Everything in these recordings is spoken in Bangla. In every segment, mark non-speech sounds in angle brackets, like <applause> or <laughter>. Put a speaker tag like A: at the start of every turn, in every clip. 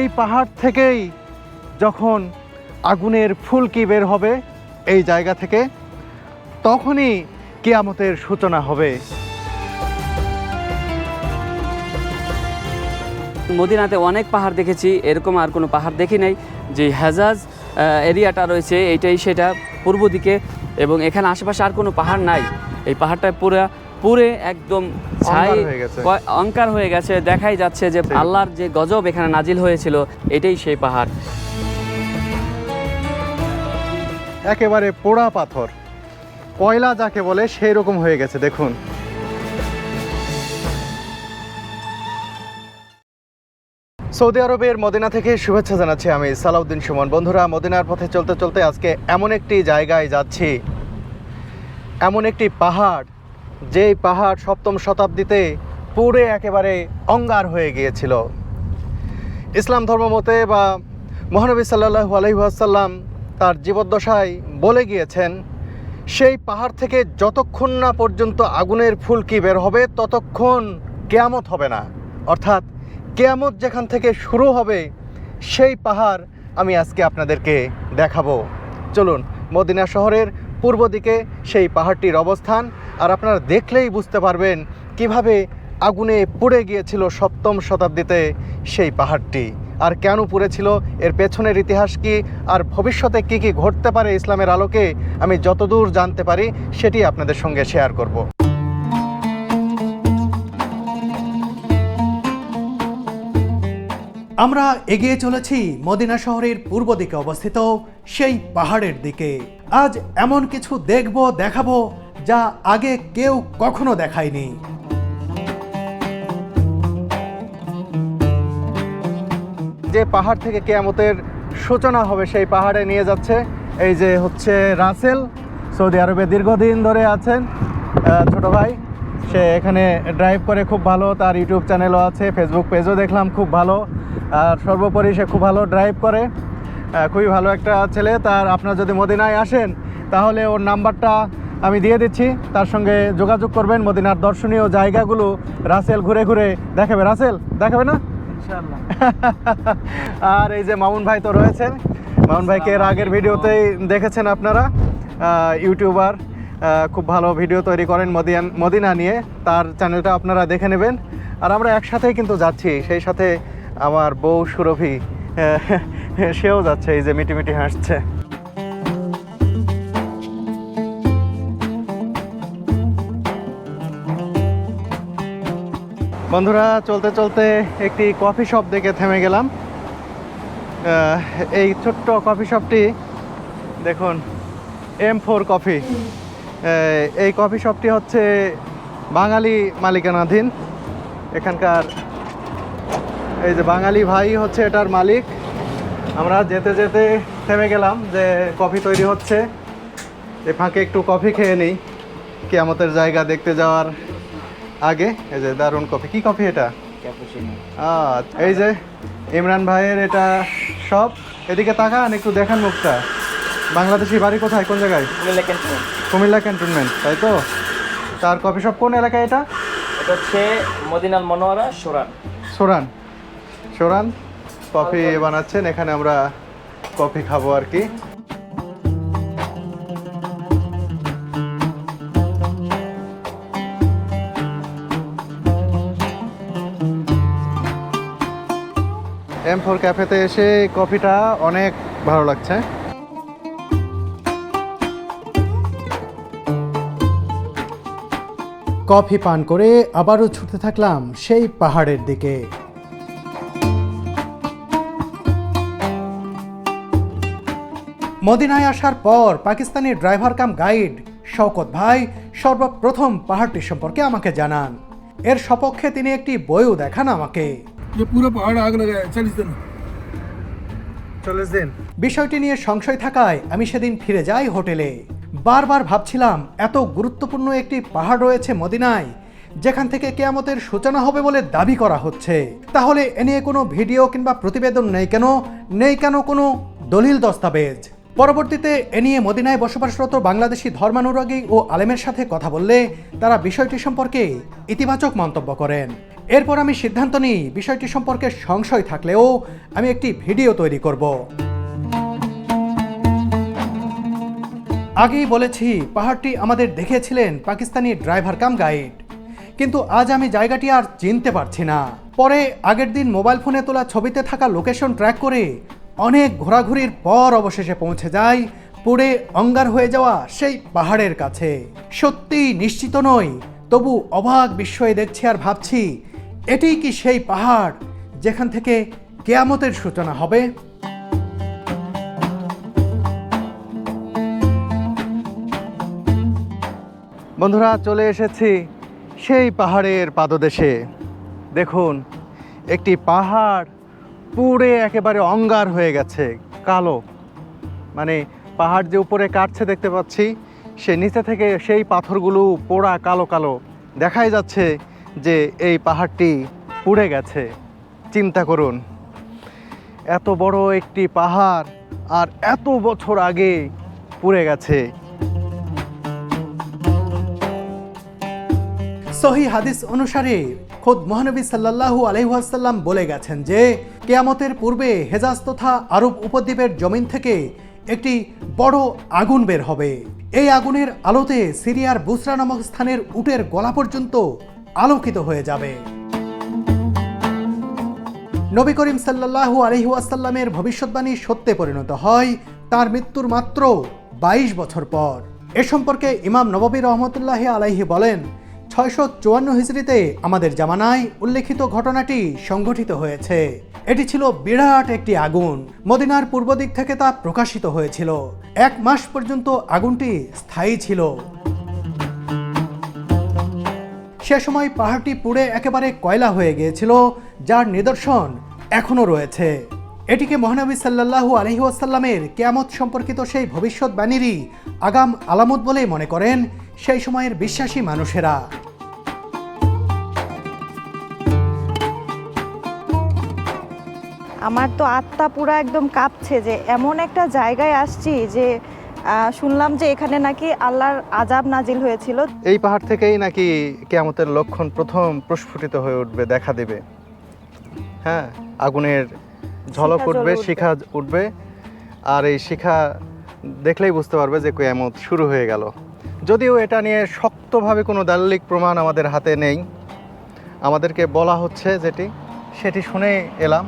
A: এই পাহাড় থেকেই যখন আগুনের ফুলকি বের হবে এই জায়গা থেকে, তখনই কেয়ামতের সূচনা হবে।
B: মদিনাতে অনেক পাহাড় দেখেছি, এরকম আর কোনো পাহাড় দেখি নাই। যে হেজাজ এরিয়াটা রয়েছে, এইটাই সেটা পূর্ব দিকে, এবং এখানে আশেপাশে আর কোনো পাহাড় নাই। এই পাহাড়টা পুরা পুরে একদম ছাই
A: হয়ে গেছে।
B: অঙ্কার হয়ে গেছে। দেখাই যাচ্ছে যে। আল্লাহর যে গজব এখানে নাজিল হয়েছিল এটাই সেই পাহাড়।
A: একেবারে পোড়া পাথর। কয়লা যাকে বলে সেই রকম হয়ে গেছে দেখুন। সৌদি আরবের মদিনা থেকে শুভেচ্ছা জানাচ্ছি আমি সালাউদ্দিন সুমন। বন্ধুরা মদিনার পথে চলতে চলতে আজকে এমন একটি জায়গায় যাচ্ছি। এমন একটি পাহাড় যেই পাহাড় সপ্তম শতাব্দীতে পুরে একেবারে অঙ্গার হয়ে গিয়েছিল। ইসলাম ধর্ম মতে বা মহানবী সাল্লাহু আলহিহাসাল্লাম তার জীবদ্দশায় বলে গিয়েছেন, সেই পাহাড় থেকে যতক্ষণ না পর্যন্ত আগুনের ফুলকি বের হবে, ততক্ষণ কেয়ামত হবে না। অর্থাৎ কেয়ামত যেখান থেকে শুরু হবে, সেই পাহাড় আমি আজকে আপনাদেরকে দেখাবো। চলুন, মদিনা শহরের পূর্ব দিকে সেই পাহাড়টির অবস্থান আর আপনারা দেখলেই বুঝতে পারবেন কীভাবে আগুনে পুড়ে গিয়েছিল সপ্তম শতাব্দীতে সেই পাহাড়টি। আর কেন পুড়েছিল, এর পেছনের ইতিহাস কি, আর ভবিষ্যতে কি কি ঘটতে পারে ইসলামের আলোকে, আমি যতদূর জানতে পারি সেটি আপনাদের সঙ্গে শেয়ার করব। আমরা এগিয়ে চলেছি মদিনা শহরের পূর্ব দিকে অবস্থিত সেই পাহাড়ের দিকে। আজ এমন কিছু দেখব, দেখাবো যা আগে কেউ কখনো দেখায়নি। যে পাহাড় থেকে কেয়ামতের সূচনা হবে, সেই পাহাড়ে নিয়ে যাচ্ছে। এই যে হচ্ছে রাসেল, সৌদি আরবে দীর্ঘদিন ধরে আছেন। ছোট ভাই, সে এখানে ড্রাইভ করে খুব ভালো, তার ইউটিউব চ্যানেলও আছে, ফেসবুক পেজও দেখলাম, খুব ভালো। আর সর্বোপরি সে খুব ভালো ড্রাইভ করে। খুবই ভালো একটা ছেলে, তার আপনার যদি মদিনায় আসেন, তাহলে ওর নাম্বারটা আমি দিয়ে দিচ্ছি। তার সঙ্গে যোগাযোগ করবেন মদিনার দর্শনীয় জায়গাগুলো। রাসেল ঘুরে ঘুরে দেখাবে। রাসেল দেখাবে না? <laughs> আর এই যে মামুন ভাই তো রয়েছেন। মামুন ভাইকে এর আগের ভিডিওতেই দেখেছেন আপনারা। ইউটিউবার। খুব ভালো ভিডিও তৈরি করেন মদিয়ান মদিনা নিয়ে। তার চ্যানেলটা আপনারা দেখে নেবেন। আর আমরা একসাথেই কিন্তু যাচ্ছি। সেই সাথে আমার বউ সুরভি। <laughs> সেও যাচ্ছে। এই যে মিটিমিটি হাসছে। বন্ধুরা, চলতে চলতে একটি কফি শপ দেখে থেমে গেলাম। এই ছোট্ট কফি শপটি, দেখুন এম ফোর কফি। এই কফি শপটি হচ্ছে বাঙালি মালিকানাধীন। এখানকার এই যে বাঙালি ভাই হচ্ছে এটার মালিক। আমরা যেতে যেতে থেমে গেলাম যে কফি তৈরি হচ্ছে। এই ফাঁকে একটু কফি খেয়ে নিই। কেয়ামতের জায়গা দেখতে যাওয়ার আগে এই যে দারুণ কফি কি কফি এটা? এই যে ইমরান ভাইয়ের এটা সব এদিকে তাকান একটু দেখান মুখটা। বাংলাদেশি বাড়ি কোথায়? কোন জায়গায়? কুমিল্লা ক্যান্টনমেন্ট তাই তো? তার কফি শপ কোন এলাকায় এটা?
C: এটা হচ্ছে মদিনাল মনোয়ারা সোরান।
A: সোরান। সোরান কফি বানাচ্ছেন। এখানে আমরা কফি খাব আর কি। এম ফোর ক্যাফেতে এসে কফিটা অনেক ভালো লাগছে। কফি পান করে আবারও ছুটতে থাকলাম সেই পাহাড়ের দিকে। মদিনায় আসার পর Pakistani driver cum guide Shawkat ভাই সর্বপ্রথম পাহাড়টি সম্পর্কে আমাকে জানান। এর সপক্ষে তিনি একটি বইও দেখান আমাকে।
D: ये पूरा पहाड़ आग लगा है चालीस दिन
A: চল্লিশ দিন বিষয়টি নিয়ে সংশয় থাকায় আমি সেদিন ফিরে যাই হোটেলে বারবার ভাবছিলাম এত গুরুত্বপূর্ণ একটি পাহাড় রয়েছে মদিনায় যেখান থেকে কেয়ামতের সূচনা হবে বলে দাবি করা হচ্ছে তাহলে এ নিয়ে কোনো ভিডিও কিংবা প্রতিবেদন নেই কেন নেই কেন কোনো দলিল দস্তাবেজ পরবর্তীতে এ নিয়ে মদিনায় বসবাসরত বাংলাদেশি ধর্মানুরাগী ও আলেমের সাথে কথা বললে তারা বিষয়টি সম্পর্কে ইতিবাচক মন্তব্য করেন এরপর আমি সিদ্ধান্ত নিই বিষয়টি সম্পর্কে সংশয় থাকলেও আমি একটি ভিডিও তৈরি করব। আগেই বলেছি, পাহাড়টি আমাদের দেখেছিলেন পাকিস্তানি ড্রাইভার কাম গাইড। কিন্তু আজ আমি জায়গাটি আর চিনতে পারছি না। পরে আগের দিন মোবাইল ফোনে তোলা ছবিতে থাকা লোকেশন ট্র্যাক করে অনেক ঘোরাঘুরির পর অবশেষে পৌঁছে যাই পুড়ে অঙ্গার হয়ে যাওয়া সেই পাহাড়ের কাছে। সত্যি নিশ্চিত নই, তবু অবাক বিস্ময়ে দেখছি আর ভাবছি এটাই কি সেই পাহাড় যেখান থেকে কেয়ামতের সূচনা হবে? বন্ধুরা, চলে এসেছি সেই পাহাড়ের পাদদেশে। দেখুন, একটি পাহাড় পুড়ে একেবারে অঙ্গার হয়ে গেছে, কালো। মানে পাহাড় যে উপরে কাটছে দেখতে পাচ্ছি, সে নিচে থেকে সেই পাথরগুলো পোড়া কালো কালো। দেখাই যাচ্ছে যে এই পাহাড়টি পুড়ে গেছে, চিন্তা করুন। এত বড় একটি পাহাড় আর এত বছর আগে পুড়ে গেছে। সহি হাদিস অনুসারে খোদ মহানবী সাল্লাল্লাহু আলহাসাল্লাম বলে গেছেন যে, কেয়ামতের পূর্বে হেজাজ তথা আরব উপদ্বীপের জমিন থেকে একটি বড় আগুন বের হবে। এই আগুনের আলোতে সিরিয়ার বুসরা নামক স্থানের উটের গলা পর্যন্ত আলোকিত হয়ে যাবে। নবী করিম সাল্লাল্লাহু আলহি ওয়াসাল্লামের ভবিষ্যৎবাণী সত্যে পরিণত হয়, তার মৃত্যুর মাত্র বাইশ বছর পর। এ সম্পর্কে ইমাম নববী রহমতুল্লাহ আলাইহি বলেন, ছয়শো চুয়ান্ন হিজড়িতে আমাদের জামানায় উল্লেখিত ঘটনাটি সংঘটিত হয়েছে। এটি ছিল বিরাট একটি আগুন। মদিনার পূর্ব দিক থেকে তা প্রকাশিত হয়েছিল। এক মাস পর্যন্ত আগুনটি স্থায়ী ছিল। সে সময় পাহাড়টি পুড়ে একেবারে কয়লা হয়ে গিয়েছিল, যার নিদর্শন এখনও রয়েছে। এটিকে মহানবী সাল্লাল্লাহু আলহি ওয়াসাল্লামের কেয়ামত সম্পর্কিত সেই ভবিষ্যৎবাণীরই আগাম আলামত বলেই মনে করেন সেই সময়ের বিশ্বাসী মানুষেরা।
E: আমার তো আত্মা পুরা একদম কাঁপছে যে এমন একটা জায়গায় আসছি যে শুনলাম যে এখানে নাকি আল্লাহর আজাব নাজিল হয়েছিল।
A: এই পাহাড় থেকেই নাকি কেয়ামতের লক্ষণ প্রথম প্রস্ফুটিত হয়ে উঠবে দেখা দেবে। হ্যাঁ আগুনের ঝলক উঠবে। শিখা উঠবে। আর এই শিখা দেখলেই বুঝতে পারবে যে কেয়ামত শুরু হয়ে গেল। যদিও এটা নিয়ে শক্তভাবে কোনো দালিলিক প্রমাণ আমাদের হাতে নেই। আমাদেরকে বলা হচ্ছে যেটি সেটি শুনে এলাম।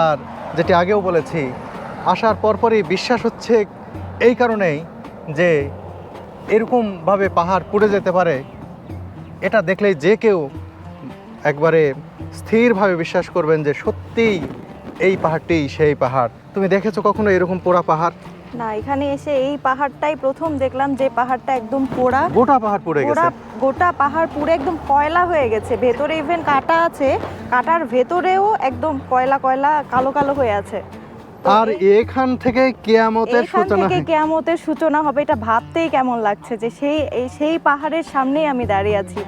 A: আর যেটি আগেও বলেছি আসার পরপরই বিশ্বাস হচ্ছে এই কারণেই যে এরকমভাবে পাহাড় পুড়ে যেতে পারে এটা দেখলেই যে কেউ একবারে স্থিরভাবে বিশ্বাস করবেন যে সত্যিই এই পাহাড়টি সেই পাহাড়। তুমি দেখেছ কখনো এরকম পোড়া পাহাড়?
E: না এখানে এসে এই পাহাড়টাই প্রথম দেখলাম যে পাহাড়টা একদম পোড়া।
A: গোটা পাহাড় পুড়ে
E: পোড়া
A: গেছে।
E: গোটা পাহাড় পুরো একদম কয়লা হয়ে গেছে। ভেতরে ইভেন কাটা আছে কাটার ভেতরেও একদম কয়লা কয়লা কালো কালো হয়ে আছে।
A: আর এখান থেকে কেয়ামতের সূচনা
E: থেকে কেয়ামতের সূচনা হবে এটা ভাবতেই কেমন লাগছে যে সেই সেই পাহাড়ের সামনেই আমি দাঁড়িয়ে আছি।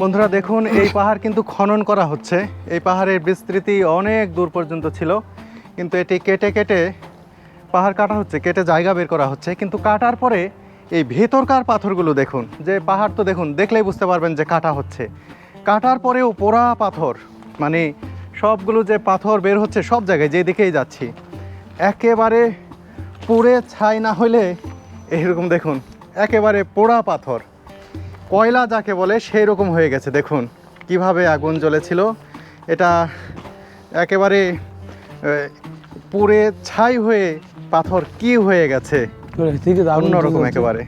A: বন্ধুরা দেখুন এই পাহাড় কিন্তু খনন করা হচ্ছে। এই পাহাড়ের বিস্তৃতি অনেক দূর পর্যন্ত ছিল কিন্তু এটি কেটে কেটে পাহাড় কাটা হচ্ছে কেটে জায়গা বের করা হচ্ছে। কিন্তু কাটার পরে এই ভেতরকার পাথরগুলো দেখুন যে পাহাড় তো দেখুন দেখলেই বুঝতে পারবেন যে কাটা হচ্ছে। কাটার পরেও পোড়া পাথর মানে সবগুলো যে পাথর বের হচ্ছে সব জায়গায় যেদিকেই যাচ্ছি একেবারে পুড়ে ছাই না হলে এরকম দেখুন একেবারে পোড়া পাথর। কয়লা যাকে বলে সেই রকম হয়ে গেছে দেখুন কীভাবে আগুন জ্বলেছিল। এটা একেবারে পুড়ে ছাই হয়ে পাথর কি হয়ে গেছে অন্যরকম একেবারে।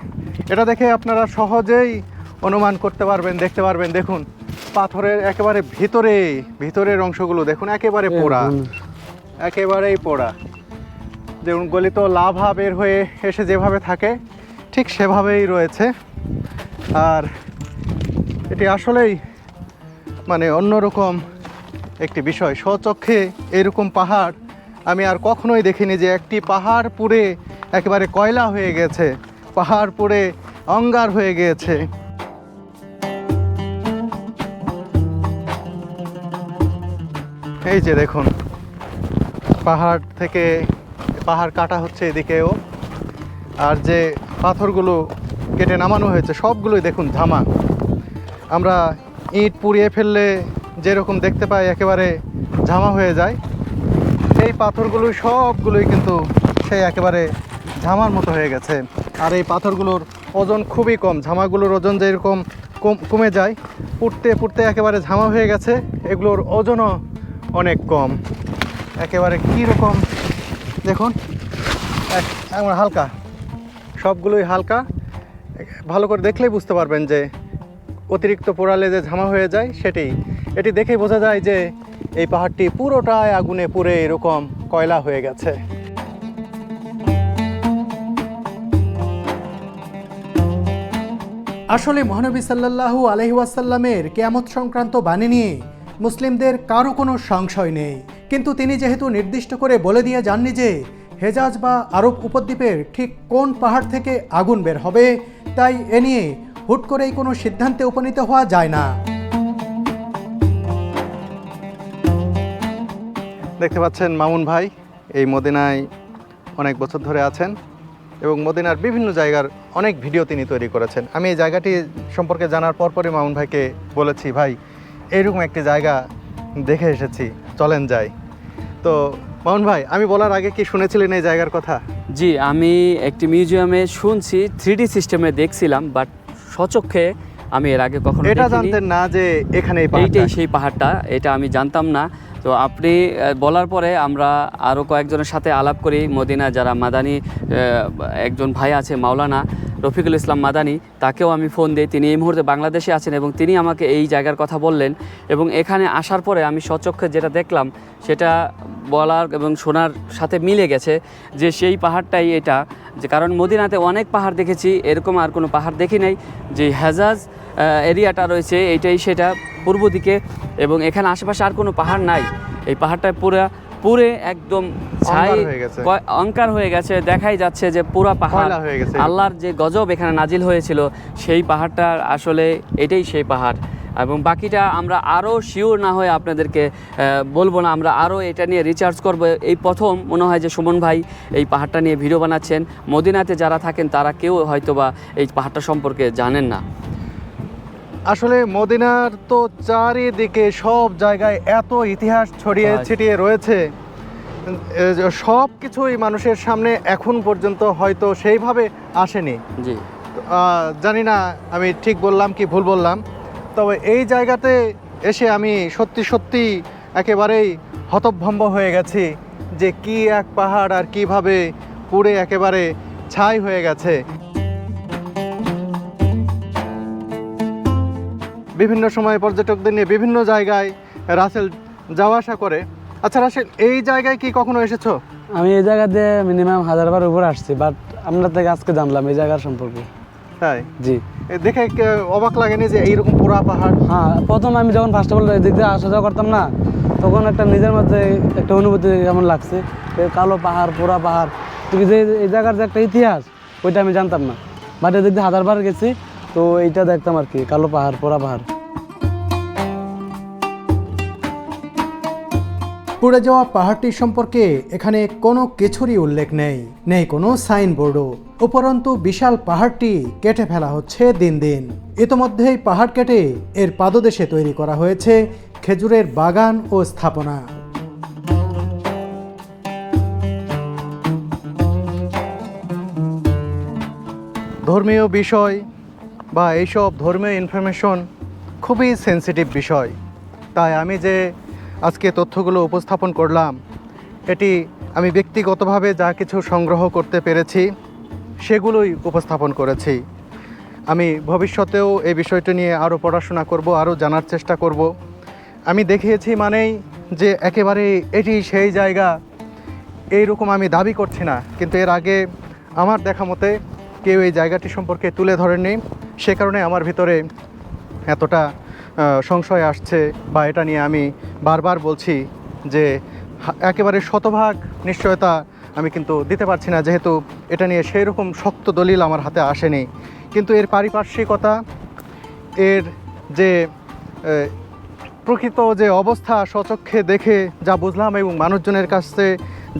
A: এটা দেখে আপনারা সহজেই অনুমান করতে পারবেন দেখতে পারবেন দেখুন পাথরের একেবারে ভিতরে ভিতরের অংশগুলো দেখুন একেবারে পোড়া। একেবারেই পোড়া। যেমন গলিত লাভা বের হয়ে এসে যেভাবে থাকে ঠিক সেভাবেই রয়েছে। আর এটি আসলেই মানে অন্যরকম একটি বিষয়। স্বচক্ষে এরকম পাহাড় আমি আর কখনোই দেখিনি যে একটি পাহাড় পুড়ে একেবারে কয়লা হয়ে গেছে পাহাড় পুড়ে অঙ্গার হয়ে গিয়েছে এই যে দেখুন, পাহাড় থেকে, পাহাড় কাটা হচ্ছে এদিকেও। আর যে পাথরগুলো কেটে নামানো হয়েছে, সবগুলোই দেখুন ঝামা আমরা ইট পুড়িয়ে ফেললে যেরকম দেখতে পাই, একেবারে ঝামা হয়ে যায়। এই পাথরগুলো সবগুলোই কিন্তু সেই একেবারে ঝামার মতো হয়ে গেছে। আর এই পাথরগুলোর ওজন খুবই কম, ঝামাগুলোর ওজন যেরকম কম, কমে যায়, পুড়তে পুড়তে একেবারে ঝামা হয়ে গেছে। এগুলোর ওজনও অনেক কম। একেবারে কীরকম? দেখুন এমন হালকা। সবগুলোই হালকা। ভালো করে দেখলেই বুঝতে পারবেন যে অতিরিক্ত পোড়ালে যে ঝামা হয়ে যায়, সেটি। এটি দেখেই বোঝা যায় যে এই পাহাড়টি পুরোটাই আগুনে পুড়ে এরকম কয়লা হয়ে গেছে। আসলে মহানবী সাল্লাল্লাহু আলহিউসাল্লামের কেয়ামত সংক্রান্ত বাণী নিয়ে মুসলিমদের কারও কোনো সংশয় নেই। কিন্তু তিনি যেহেতু নির্দিষ্ট করে বলে দিয়ে যাননি যে হেজাজ বা আরব উপদ্বীপের ঠিক কোন পাহাড় থেকে আগুন বের হবে, তাই এ নিয়ে হুট করেই কোনো সিদ্ধান্তে উপনীত হওয়া যায় না। দেখতে পাচ্ছেন মামুন ভাই, এই মদিনায় অনেক বছর ধরে আছেন এবং মদিনার বিভিন্ন জায়গার অনেক ভিডিও তিনি তৈরি করেছেন। আমি এই জায়গাটি সম্পর্কে জানার পরপরই মামুন ভাইকে বলেছি, ভাই এইরকম একটি জায়গা দেখে এসেছি। চলেন যাই। তো মামুন ভাই আমি বলার আগে কি শুনেছিলেন এই জায়গার কথা?
B: জি আমি একটি মিউজিয়ামে শুনছি থ্রি সিস্টেমে দেখছিলাম বাট সচক্ষে আমি এর আগে কখনো
A: এটা জানতেন না যে এখানে এই
B: এইটাই সেই পাহাড়টা এটা আমি জানতাম না। তো আপনি বলার পরে আমরা আরও কয়েকজনের সাথে আলাপ করি। মদিনা যারা মাদানি একজন ভাই আছে, মাওলানা রফিকুল ইসলাম মাদানি, তাকেও আমি ফোন দিই। তিনি এই মুহূর্তে বাংলাদেশে আছেন এবং তিনি আমাকে এই জায়গার কথা বললেন এবং এখানে আসার পরে আমি সচক্ষে যেটা দেখলাম, সেটা বলার এবং শোনার সাথে মিলে গেছে যে সেই পাহাড়টাই এটা। যে কারণ মদিনাতে অনেক পাহাড় দেখেছি, এরকম আর কোনো পাহাড় দেখি নাই। যে হেজাজ এরিয়াটা রয়েছে এইটাই সেটা পূর্ব দিকে এবং এখানে আশেপাশে আর কোনো পাহাড় নাই। এই পাহাড়টা পুরা পুরে একদম ছাই অঙ্কার হয়ে গেছে। দেখাই যাচ্ছে যে পুরা পাহাড়। আল্লাহর যে গজব এখানে নাজিল হয়েছিল সেই পাহাড়টা আসলে এটাই সেই পাহাড়। এবং বাকিটা আমরা আরও শিওর না হয়ে আপনাদেরকে বলব না আমরা আরও এটা নিয়ে রিচার্জ করব। এই প্রথম মনে হয় যে সুমন ভাই এই পাহাড়টা নিয়ে ভিডিও বানাচ্ছেন। মদিনাতে যারা থাকেন তারা কেউ হয়তোবা এই পাহাড়টা সম্পর্কে জানেন না।
A: আসলে মদিনার তো চারিদিকে সব জায়গায় এত ইতিহাস ছড়িয়ে ছিটিয়ে রয়েছে। সব কিছুই মানুষের সামনে এখন পর্যন্ত হয়তো সেইভাবে আসেনি।
B: জি।
A: জানি না আমি ঠিক বললাম কি ভুল বললাম। তবে এই জায়গাতে এসে আমি সত্যি সত্যি একেবারেই হতভম্ব হয়ে গেছি যে কি এক পাহাড় আর কীভাবে পুড়ে একেবারে ছাই হয়ে গেছে। বিভিন্ন সময় পর্যটকদের নিয়ে বিভিন্ন জায়গায় রাসেল যাওয়া আসা করে। আচ্ছা রাসেল এই জায়গায় কি কখনো এসেছ?
F: আমি এই জায়গাতে মিনিমাম হাজার বার উপর আসছি বাট আমরা থেকে আজকে জানলাম এই জায়গার সম্পর্কে।
A: তাই?
F: জি।
A: দেখে অবাক লাগেনি যে এইরকম পোড়া পাহাড়?
F: হ্যাঁ প্রথম আমি যখন ফার্স্ট অফ অল এদিক দিয়ে আসা যাওয়া করতাম না তখন একটা নিজের মধ্যে একটা অনুভূতি কেমন লাগছে কালো পাহাড় পোড়া পাহাড়। যে এই জায়গার যে একটা ইতিহাস ওইটা আমি জানতাম না। বাট এদিক দিয়ে হাজার বার গেছি তো এইটা দেখতাম আর কি, কালো পাহাড়, পোড়া পাহাড়।
A: পুড়ে যাওয়া পাহাড়টি সম্পর্কে এখানে কোনো কিছুরই উল্লেখ নেই নেই কোনো সাইনবোর্ডও। উপরন্তু বিশাল পাহাড়টি কেটে ফেলা হচ্ছে দিন দিন। ইতোমধ্যেই পাহাড় কেটে এর পাদদেশে তৈরি করা হয়েছে খেজুরের বাগান ও স্থাপনা। ধর্মীয় বিষয় বা এইসব ধর্মীয় ইনফরমেশন খুবই সেন্সিটিভ বিষয়। তাই আমি যে আজকে তথ্যগুলো উপস্থাপন করলাম, এটি আমি ব্যক্তিগতভাবে যা কিছু সংগ্রহ করতে পেরেছি, সেগুলোই উপস্থাপন করেছি। আমি ভবিষ্যতেও এই বিষয়টি নিয়ে আরও পড়াশোনা করব, আরও জানার চেষ্টা করব। আমি দেখিয়েছি মানেই যে একেবারে এটি সেই জায়গা এই রকম আমি দাবি করছি না। কিন্তু এর আগে আমার দেখা মতে কেউ এই জায়গাটি সম্পর্কে তুলে ধরেননি। সে কারণে আমার ভিতরে এতটা সংশয় আসছে বা এটা নিয়ে আমি বারবার বলছি যে একেবারে শতভাগ নিশ্চয়তা আমি কিন্তু দিতে পারছি না, যেহেতু এটা নিয়ে সেই রকম শক্ত দলিল আমার হাতে আসেনি। কিন্তু এর পারিপার্শ্বিকতা, এর যে প্রকৃত যে অবস্থা সচক্ষে দেখে যা বুঝলাম এবং মানুষজনের কাছে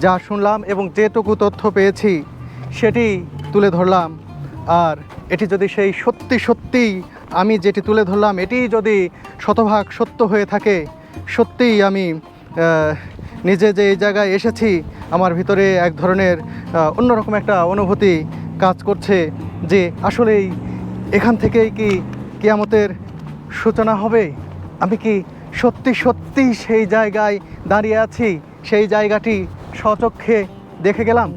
A: যা শুনলাম এবং যেটুকু তথ্য পেয়েছি, সেটি তুলে ধরলাম। আর এটি যদি সেই সত্যি সত্যি আমি যেটি তুলে ধরলাম, এটি যদি শতভাগ সত্য হয়ে থাকে, সত্যিই আমি নিজে যে এই জায়গায় এসেছি, আমার ভিতরে এক ধরনের অন্যরকম একটা অনুভূতি কাজ করছে যে আসলেই এখান থেকেই কি কিয়ামতের সূচনা হবে? আমি কি সত্যি সত্যি সেই জায়গায় দাঁড়িয়ে আছি, সেই জায়গাটি স্বচক্ষে দেখে গেলাম?